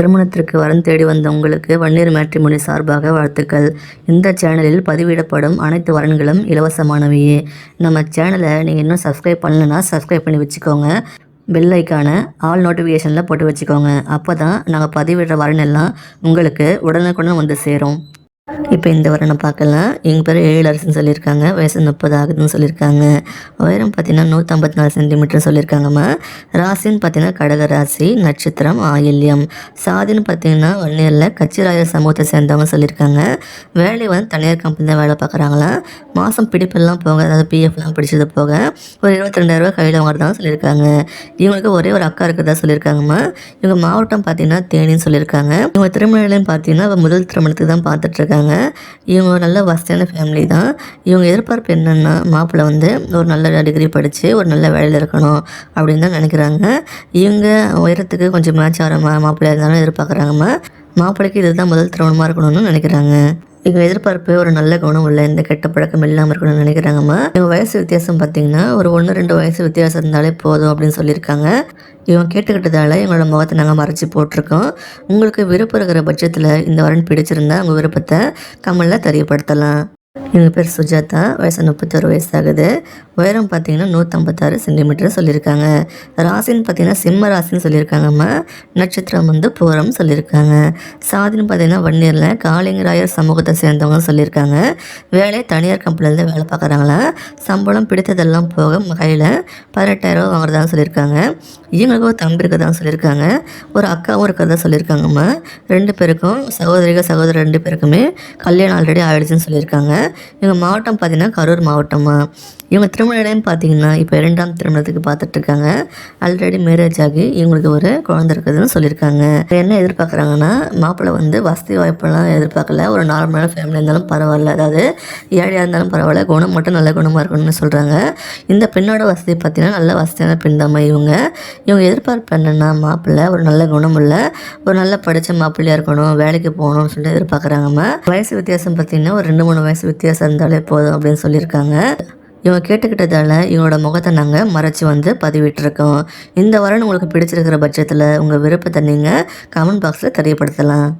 திருமணத்திற்கு வரன் தேடி வந்த உங்களுக்கு வன்னியர் மேட்ரிமொழி சார்பாக வாழ்த்துக்கள். இந்த சேனலில் பதிவிடப்படும் அனைத்து வரன்களும் இலவசமானவையே. நம்ம சேனலை நீங்கள் இன்னும் சப்ஸ்கிரைப் பண்ணலன்னா சப்ஸ்கிரைப் பண்ணி வச்சுக்கோங்க. பெல் ஆல் நோட்டிஃபிகேஷனில் போட்டு வச்சுக்கோங்க. அப்போ தான் நாங்கள் பதிவிடுற வரன் எல்லாம் உங்களுக்கு உடனுக்குடன் வந்து சேரும். இப்போ இந்த வரனை பார்க்கலாம். எங்கள் பேர் ஏழரசுன்னு சொல்லியிருக்காங்க. வயசு முப்பது ஆகுதுன்னு சொல்லியிருக்காங்க. உயரம் பார்த்தீங்கன்னா நூற்றம்பத்தி நாலு சென்டிமீட்டர் சொல்லியிருக்காங்கம்மா. ராசின்னு பார்த்தீங்கன்னா கடக ராசி நட்சத்திரம் ஆயில்யம். சாதின்னு பார்த்தீங்கன்னா வன்னியரில் கச்சிராயர் சமூகத்தை சேர்ந்தவங்க சொல்லியிருக்காங்க. வேலை வந்து தனியார் கம்பெனி தான் வேலை பார்க்குறாங்களா? மாதம் பிடிப்பெல்லாம் போக அதாவது பிஎஃப்லாம் பிடிச்சது போக ஒரு இருபத்தி ரெண்டாயிரரூவா கையில் வாங்குறதா சொல்லியிருக்காங்க. இவங்களுக்கு ஒரே ஒரு அக்கா இருக்கிறதா சொல்லியிருக்காங்கம்மா. இவங்க மாவட்டம் பார்த்தீங்கன்னா தேனின்னு சொல்லியிருக்காங்க. இவங்க திருமணம் பார்த்தீங்கன்னா முதல் திருமணத்துக்கு தான் பார்த்துட்ருக்காங்க இவங்க ஒரு நல்ல வசதியான ஃபேமிலி தான். இவங்க எதிர்பார்ப்பு என்னென்னா மாப்பிள்ளை வந்து ஒரு நல்ல டிகிரி படித்து ஒரு நல்ல வேலையில் இருக்கணும் அப்படின்னு தான் நினைக்கிறாங்க. இவங்க உயரத்துக்கு கொஞ்சம் மேட்ச் ஆகிற மா மாப்பிள்ளையாக இருந்தாலும் எதிர்பார்க்குறாங்கம்மா மாப்பிள்ளைக்கு இதுதான் முதல் திருமணமாக இருக்கணும்னு நினைக்கிறாங்க. இவங்க எதிர்பார்ப்பு ஒரு நல்ல குணம் உள்ள எந்த கெட்ட பழக்கம் இல்லாமல் இருக்கணும்னு நினைக்கிறாங்கம்மா. இவங்க வயசு வித்தியாசம் பார்த்தீங்கன்னா ஒரு ஒன்று ரெண்டு வயசு வித்தியாசம் இருந்தாலே போதும் அப்படின்னு சொல்லியிருக்காங்க. இவங்க கேட்டுக்கிட்டதால இவங்களோட முகத்தை நாங்கள் மறைச்சி போட்டிருக்கோம். உங்களுக்கு விருப்பம் இருக்கிற பட்சத்தில் இந்த வரன் பிடிச்சிருந்தா உங்கள் விருப்பத்தை கமலில் தெரியப்படுத்தலாம். எங்கள் பேர் சுஜாதா வயசு முப்பத்தொரு வயசு ஆகுது உயரம் பார்த்தீங்கன்னா நூற்றம்பத்தாறு சென்டிமீட்டர் சொல்லியிருக்காங்க. ராசின்னு பார்த்தீங்கன்னா சிம்ம ராசின்னு சொல்லியிருக்காங்கம்மா. நட்சத்திரம் வந்து பூரம் சொல்லியிருக்காங்க. சாதின்னு பார்த்தீங்கன்னா வன்னியரில் காளிங்கராயர் சமூகத்தை சேர்ந்தவங்க சொல்லியிருக்காங்க. வேலை தனியார் கம்பெனிலேருந்து வேலை பார்க்குறாங்களா? சம்பளம் பிடித்ததெல்லாம் போக கையில் பதினெட்டாயிரம் வாங்குறதா சொல்லியிருக்காங்க. இவங்களுக்கு ஒரு தம்பி இருக்கிறதா சொல்லியிருக்காங்க. ஒரு அக்காவும் இருக்கிறதா சொல்லியிருக்காங்கம்மா. ரெண்டு பேருக்கும் சகோதரிகள் சகோதரர் ரெண்டு பேருக்குமே கல்யாணம் ஆல்ரெடி ஆயிடுச்சுன்னு சொல்லியிருக்காங்க. இவங்க மாவட்டம் பார்த்தீங்கன்னா கரூர் மாவட்டமாக இவங்க திருமண இடம் பார்த்தீங்கன்னா இப்போ இரண்டாம் திருமணத்துக்கு பார்த்துட்ருக்காங்க. ஆல்ரெடி மேரேஜ் ஆகி இவங்களுக்கு ஒரு குழந்தை இருக்குதுன்னு சொல்லியிருக்காங்க. என்ன எதிர்பார்க்குறாங்கன்னா மாப்பிள்ளை வந்து வசதி வாய்ப்பெல்லாம் எதிர்பார்க்கல. ஒரு நார்மலான ஃபேமிலி இருந்தாலும் பரவாயில்ல. அதாவது ஏழையாக இருந்தாலும் பரவாயில்ல. குணம் மட்டும் நல்ல குணமாக இருக்கணும்னு சொல்கிறாங்க இந்த பெண்ணோட வசதி பார்த்தீங்கன்னா நல்ல வசதியான பெண் தான் இவங்க. இவங்க எதிர்பார்ப்பு என்னென்னா மாப்பிள்ளை ஒரு நல்ல குணம் உள்ள ஒரு நல்ல படித்த மாப்பிள்ளையாக இருக்கணும் வேலைக்கு போகணும்னு சொல்லிட்டு எதிர்பார்க்குறாங்கம்மா வயசு வித்தியாசம் பார்த்தீங்கன்னா ஒரு ரெண்டு மூணு வயசு வித்தியாசம் இருந்தாலே போதும் அப்படின்னு சொல்லியிருக்காங்க. இவங்க கேட்டுக்கிட்டதால இவங்களோட முகத்தை நாங்கள் மறைச்சி வந்து பதிவிட்டிருக்கோம். இந்த வாரம் உங்களுக்கு பிடிச்சிருக்கிற பட்சத்தில் உங்கள் விருப்பத்தை நீங்கள் கமெண்ட் பாக்ஸில் தெரியப்படுத்தலாம்.